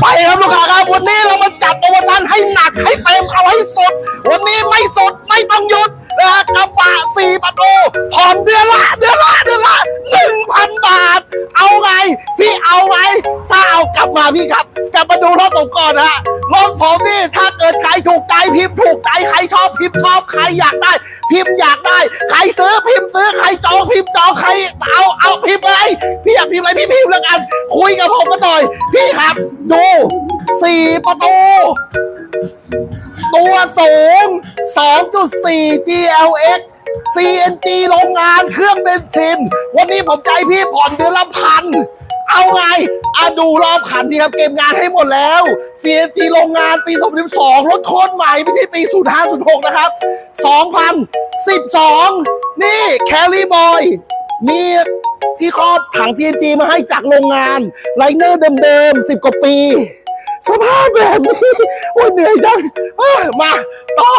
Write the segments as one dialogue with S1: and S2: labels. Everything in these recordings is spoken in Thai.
S1: ไปครับลูกค้าครับวันนี้เรามาจัดโปรโมชั่นให้หนักให้เต็มเอาให้สุด วันนี้ไม่สุดไม่ต้องหยุดนะกระบะสี่ประตูผ่อนเดือนละเดือนละเดือนละหนึ่งพันบาท เอาไง พี่เอาไงถ้าเอากลับมาพี่ครับกลับมาดูรถผมก่อนนะฮะรถผมนี่ถ้าเกิดใครถูกใจพิมพ์ถูกใจใครชอบพิมพ์ชอบใครอยากได้ พิมพ์อยากได้ ใครซื้อพิมพ์ซื้อใครจองพิมพ์จองใครเอาเอาพิมพ์อะไรพี่อยากพิมพ์อะไรพี่พิมพ์แล้วกัน ยกับผมมาหน่อย พี่ครับ ดูสี่ประตู ตัวสูง 2.4 GLX CNG โรงงานเครื่องเบนซิน วันนี้ผมใจพี่ผ่อนเดือนละพัน เอาไงอะดูรอบคันดีครับ เก็บงานให้หมดแล้ว CNG โรงงานปี 2012 รถโคตรใหม่ไม่ใช่ปี 0506 นะครับ 2012 นี่แคลรี่บอย มีที่ครอบถัง CNG มาให้จากโรงงานไลเนอร์เดิมๆ10กว่าปี สภาพแบบนี้โอ้ยเหนื่อยจังเอ้ยมาต่อ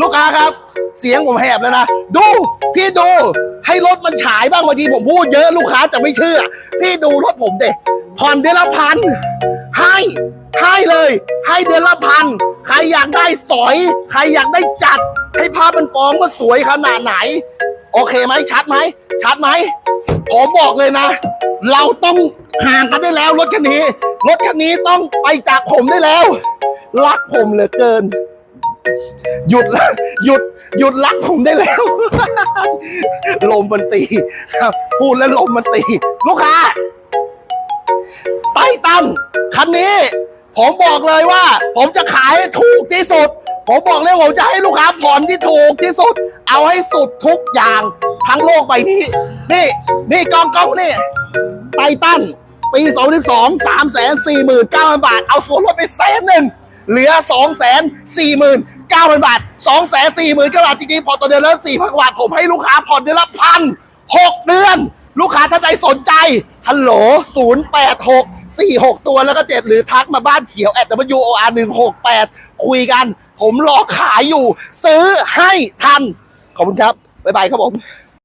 S1: ลูกค้าครับ เสียงผมแหบแล้วนะ ดู พี่ดู ให้รถมันฉายบ้างบางทีผมพูดเยอะลูกค้าจะไม่เชื่อ พี่ดูรถผมเด็ผ่อนเดือนละพันให้ให้เลย ให้เดือนละพันใครอยากได้สอย ใครอยากได้จัด ให้ภาพมันฟ้องว่าสวยขนาดไหน โอเคไหมชัดไหมชัดไหมผมบอกเลยนะ เราต้องห่างกันได้แล้วรถคันนี้ รถคันนี้ต้องไปจากผมได้แล้ว รักผมเหลือเกิน หยุดละหยุดหยุดรักผมได้แล้ว ลมมันตีครับ พูดแล้วลมมันตี ลูกค้าไตตันคันนี้ ผมบอกเลยว่า ผมจะขายให้ถูกที่สุด ผมบอกเลยว่าผมจะให้ลูกค้าผ่อนที่ถูกที่สุด เอาให้สุดทุกอย่างทั้งโลกใบนี้ นี่ นี่กองกล้องนี่ไททัน ปี 2012 3 4 9 0 0 0 บาท เอาส่วนลดไปแสนหนึ่ง เหลือ 2 4 9 0 0 0 บาท 2 4 4 0 0 0บาทจริงๆพอต่อเดือนละ4,000บาท ผมให้ลูกค้าผ่อนเดือนละพันหกเดือน ลูกค้าท่านใดสนใจ ฮัลโหล 086 46 ตัวแล้วก็ 7 หรือทักมาบ้านเขียว at WOR 168 คุยกัน ผมรอขายอยู่ ซื้อให้ทัน ขอบคุณครับ บ๊ายบายครับผม